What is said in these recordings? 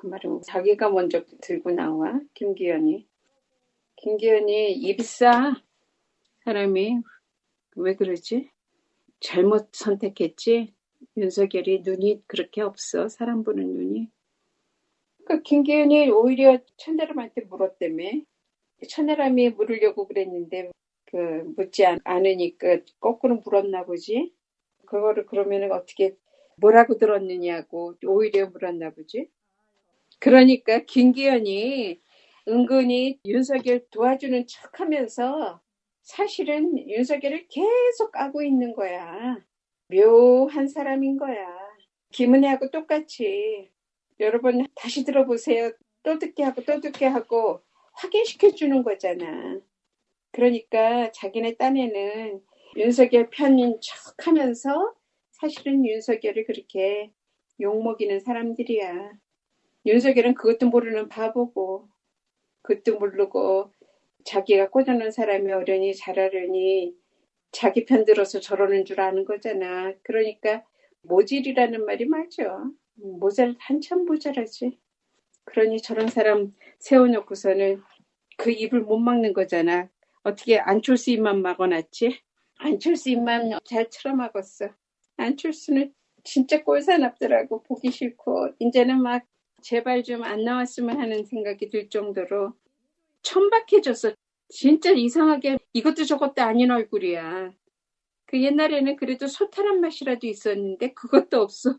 그 말은 자기가 먼저 들고 나와 김기현이 김기현이 싸 사람이 왜 그러지? 잘못 선택했지? 윤석열이 눈이 그렇게 없어 사람 보는 눈이 그 김기현이 오히려 천대람한테 물었다며 천혜람이 물으려고 그랬는데 그 묻지 않, 않으니까 거꾸로 물었나 보지. 그거를 그러면 어떻게 뭐라고 들었느냐고 오히려 물었나 보지. 그러니까 김기현이 은근히 윤석열 도와주는 척 하면서 사실은 윤석열을 계속 까고 있는 거야. 묘한 사람인 거야. 김은혜하고 똑같이 여러분 다시 들어보세요. 또 듣게 하고 또 듣게 하고 확인시켜 주는 거잖아. 그러니까 자기네 딴에는 윤석열 편인 척 하면서 사실은 윤석열을 그렇게 욕먹이는 사람들이야. 윤석열은 그것도 모르는 바보고, 그것도 모르고, 자기가 꽂아놓은 사람이 어련히 잘하려니 자기 편 들어서 저러는 줄 아는 거잖아. 그러니까 모질이라는 말이 맞아. 모자를 한참 모자라지. 그러니 저런 사람 세워놓고서는 그 입을 못 막는 거잖아. 어떻게 안철수 입만 막아놨지? 안철수 입만 잘 틀어막았어. 안철수는 진짜 꼴사납더라고. 보기 싫고. 이제는 막 제발 좀 안 나왔으면 하는 생각이 들 정도로 천박해졌어. 진짜 이상하게 이것도 저것도 아닌 얼굴이야. 그 옛날에는 그래도 소탈한 맛이라도 있었는데 그것도 없어.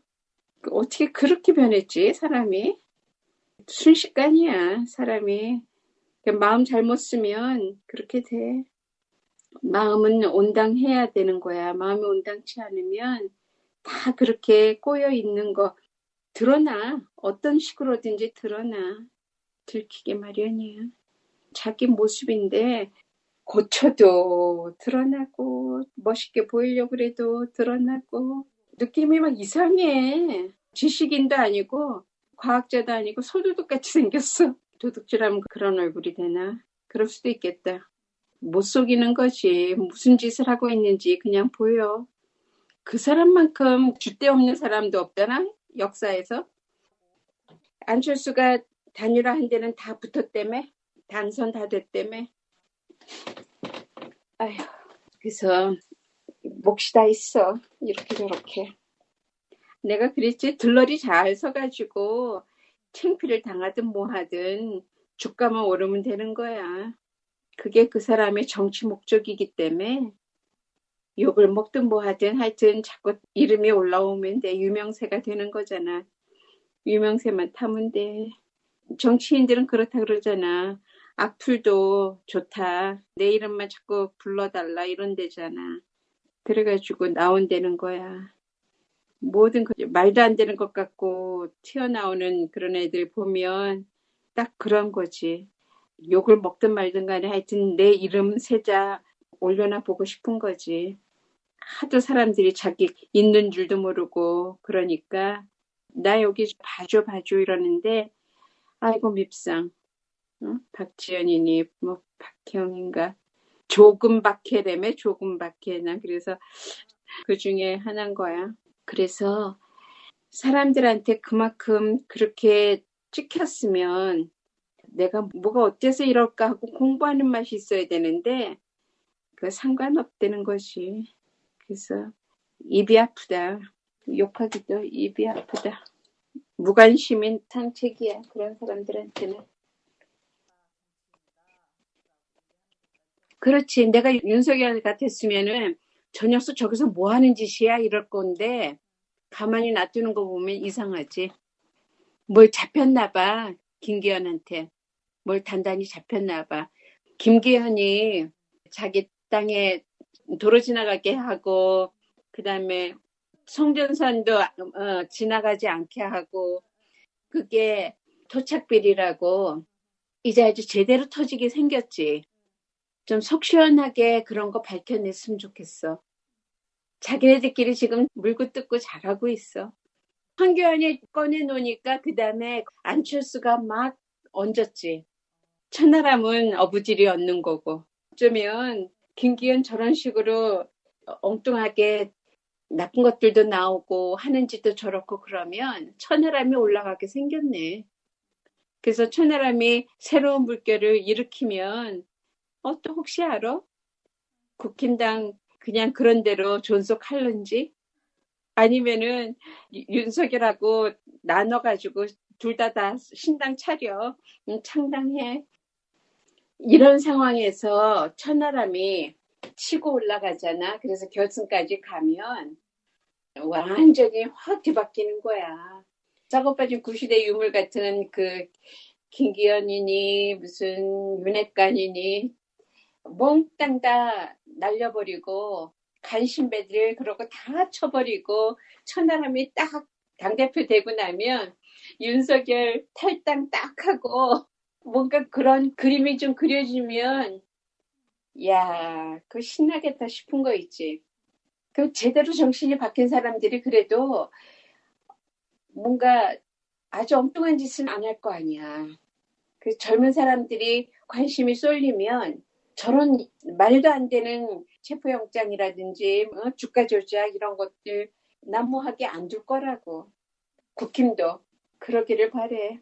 어떻게 그렇게 변했지, 사람이? 순식간이야, 사람이. 마음 잘못 쓰면 그렇게 돼. 마음은 온당해야 되는 거야. 마음이 온당치 않으면 다 그렇게 꼬여 있는 거 드러나. 어떤 식으로든지 드러나. 들키게 마련이야. 자기 모습인데 고쳐도 드러나고 멋있게 보이려고 그래도 드러나고 느낌이 막 이상해. 지식인도 아니고 과학자도 아니고 소도둑 같이 생겼어. 도둑질하면 그런 얼굴이 되나? 그럴 수도 있겠다. 못 속이는 거지. 무슨 짓을 하고 있는지 그냥 보여. 그 사람만큼 줏대 없는 사람도 없잖아. 역사에서. 안철수가 단일화한 데는 다 붙었다며. 당선 다 됐다며. 아휴. 그래서 몫이 다 있어. 이렇게 저렇게. 내가 그랬지. 들러리 잘 서가지고 창피를 당하든 뭐하든 주가만 오르면 되는 거야. 그게 그 사람의 정치 목적이기 때문에 욕을 먹든 뭐 하든 하여튼 자꾸 이름이 올라오면 돼. 유명세가 되는 거잖아. 유명세만 타면 돼. 정치인들은 그렇다 그러잖아. 악플도 좋다. 내 이름만 자꾸 불러달라 이런 데잖아. 그래가지고 나온다는 거야. 모든 그 말도 안 되는 것 같고 튀어나오는 그런 애들 보면 딱 그런 거지. 욕을 먹든 말든 간에 하여튼 내 이름 세자 올려놔 보고 싶은 거지. 하도 사람들이 자기 있는 줄도 모르고 그러니까 나 여기 봐줘 봐줘 이러는데 아이고 밉상 어? 박지연이니 뭐 박형인가 조금 박해래매 조금 박해나 그래서 그 중에 하나인 거야. 그래서 사람들한테 그만큼 그렇게 찍혔으면 내가 뭐가 어때서 이럴까 하고 공부하는 맛이 있어야 되는데 그 상관없다는 것이 그래서 입이 아프다 욕하기도 입이 아프다 무관심인 상책이야 그런 사람들한테는 그렇지 내가 윤석열 같았으면은 저 녀석 저기서 뭐 하는 짓이야 이럴 건데 가만히 놔두는 거 보면 이상하지. 뭘 잡혔나 봐. 김기현한테. 뭘 단단히 잡혔나 봐. 김기현이 자기 땅에 도로 지나가게 하고 그 다음에 송전선도 어, 지나가지 않게 하고 그게 토착비리라고 이제 아주 제대로 터지게 생겼지. 좀 속 시원하게 그런 거 밝혀냈으면 좋겠어. 자기네들끼리 지금 물고 뜯고 잘하고 있어. 황교안이 꺼내놓으니까 그 다음에 안철수가 막 얹었지. 천하람은 어부질이 얻는 거고. 어쩌면 김기현 저런 식으로 엉뚱하게 나쁜 것들도 나오고 하는 짓도 저렇고 그러면 천하람이 올라가게 생겼네. 그래서 천하람이 새로운 물결을 일으키면 어, 또 혹시 알아? 국힘당 그냥 그런 대로 존속할런지 아니면은 윤석열하고 나눠가지고 둘 다 다 신당 차려 응, 창당해 이런 상황에서 천하람이 치고 올라가잖아. 그래서 결승까지 가면 완전히 확 뒤바뀌는 거야. 작업 빠진 구시대 유물 같은 그 김기현이니 무슨 윤핵관이니 몽땅 다 날려버리고 간신배들 그러고 다 쳐버리고 천하람이 딱 당대표 되고 나면 윤석열 탈당 딱 하고 뭔가 그런 그림이 좀 그려지면 야, 그 신나겠다 싶은 거 있지. 그 제대로 정신이 바뀐 사람들이 그래도 뭔가 아주 엉뚱한 짓은 안 할 거 아니야. 그 젊은 사람들이 관심이 쏠리면 저런 말도 안 되는 체포영장이라든지 어, 주가 조작 이런 것들 난무하게 안 둘 거라고. 국힘도 그러기를 바래.